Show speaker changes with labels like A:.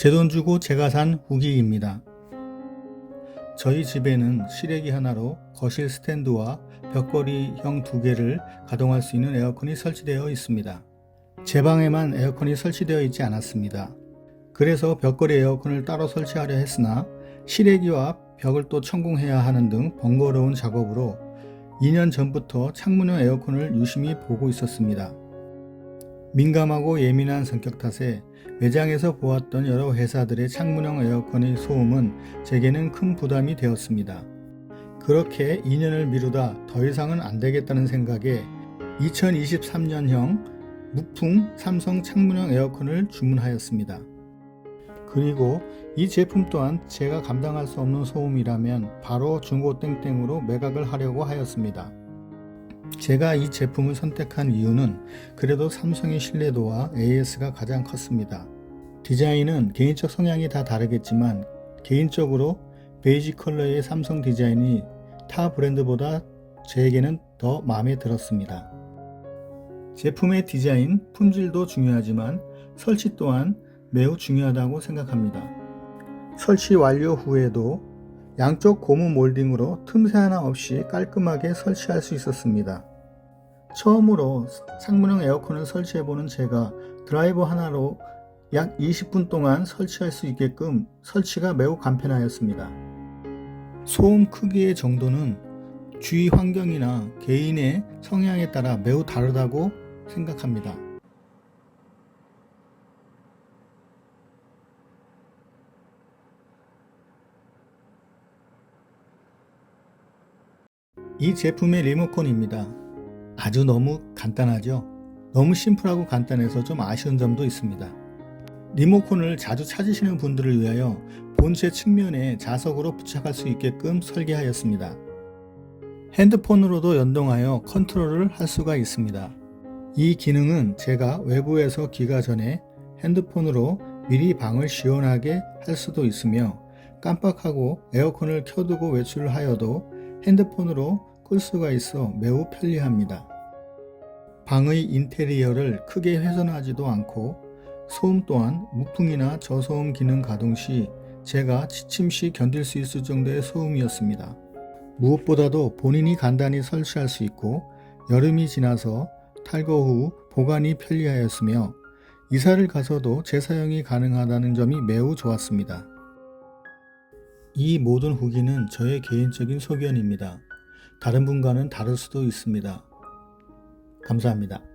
A: 제 돈 주고 제가 산 후기입니다. 저희 집에는 실외기 하나로 거실 스탠드와 벽걸이형 두 개를 가동할 수 있는 에어컨이 설치되어 있습니다. 제 방에만 에어컨이 설치되어 있지 않았습니다. 그래서 벽걸이 에어컨을 따로 설치하려 했으나 실외기와 벽을 또 천공해야 하는 등 번거로운 작업으로 2년 전부터 창문형 에어컨을 유심히 보고 있었습니다. 민감하고 예민한 성격 탓에 매장에서 보았던 여러 회사들의 창문형 에어컨의 소음은 제게는 큰 부담이 되었습니다. 그렇게 2년을 미루다 더 이상은 안 되겠다는 생각에 2023년형 무풍 삼성 창문형 에어컨을 주문하였습니다. 그리고 이 제품 또한 제가 감당할 수 없는 소음이라면 바로 중고 땡땡으로 매각을 하려고 하였습니다. 제가 이 제품을 선택한 이유는 그래도 삼성의 신뢰도와 AS가 가장 컸습니다. 디자인은 개인적 성향이 다 다르겠지만 개인적으로 베이지 컬러의 삼성 디자인이 타 브랜드보다 제에게는 더 마음에 들었습니다. 제품의 디자인, 품질도 중요하지만 설치 또한 매우 중요하다고 생각합니다. 설치 완료 후에도 양쪽 고무 몰딩으로 틈새 하나 없이 깔끔하게 설치할 수 있었습니다. 처음으로 창문형 에어컨을 설치해보는 제가 드라이버 하나로 약 20분 동안 설치할 수 있게끔 설치가 매우 간편하였습니다. 소음 크기의 정도는 주위 환경이나 개인의 성향에 따라 매우 다르다고 생각합니다. 이 제품의 리모컨입니다. 아주 너무 간단하죠? 너무 심플하고 간단해서 좀 아쉬운 점도 있습니다. 리모컨을 자주 찾으시는 분들을 위하여 본체 측면에 자석으로 부착할 수 있게끔 설계하였습니다. 핸드폰으로도 연동하여 컨트롤을 할 수가 있습니다. 이 기능은 제가 외부에서 기가 전에 핸드폰으로 미리 방을 시원하게 할 수도 있으며 깜빡하고 에어컨을 켜두고 외출을 하여도 핸드폰으로 끌 수가 있어 매우 편리합니다. 방의 인테리어를 크게 훼손하지도 않고 소음 또한 무풍이나 저소음 기능 가동 시 제가 지침 시 견딜 수 있을 정도의 소음이었습니다. 무엇보다도 본인이 간단히 설치할 수 있고 여름이 지나서 탈거 후 보관이 편리하였으며 이사를 가서도 재사용이 가능하다는 점이 매우 좋았습니다. 이 모든 후기는 저의 개인적인 소견입니다. 다른 분과는 다를 수도 있습니다. 감사합니다.